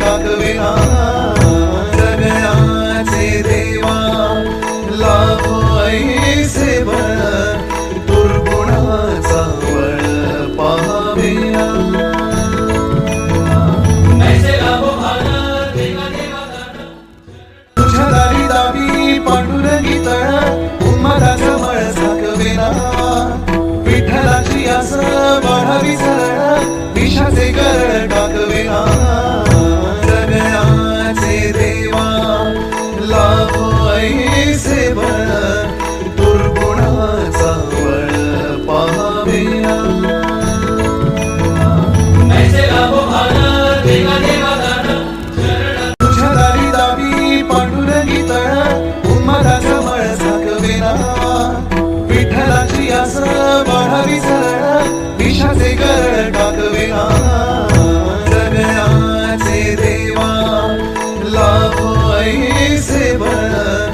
टाकविना रंगणाचे देवा लाभो ऐसे बळ दुर्गुणाचा बळ पाविना तुझ्या दारी दावी पांडुरंगी तळ विठ्ठलाची आस वाढावी सरळ विषाचे गर Paris'i ben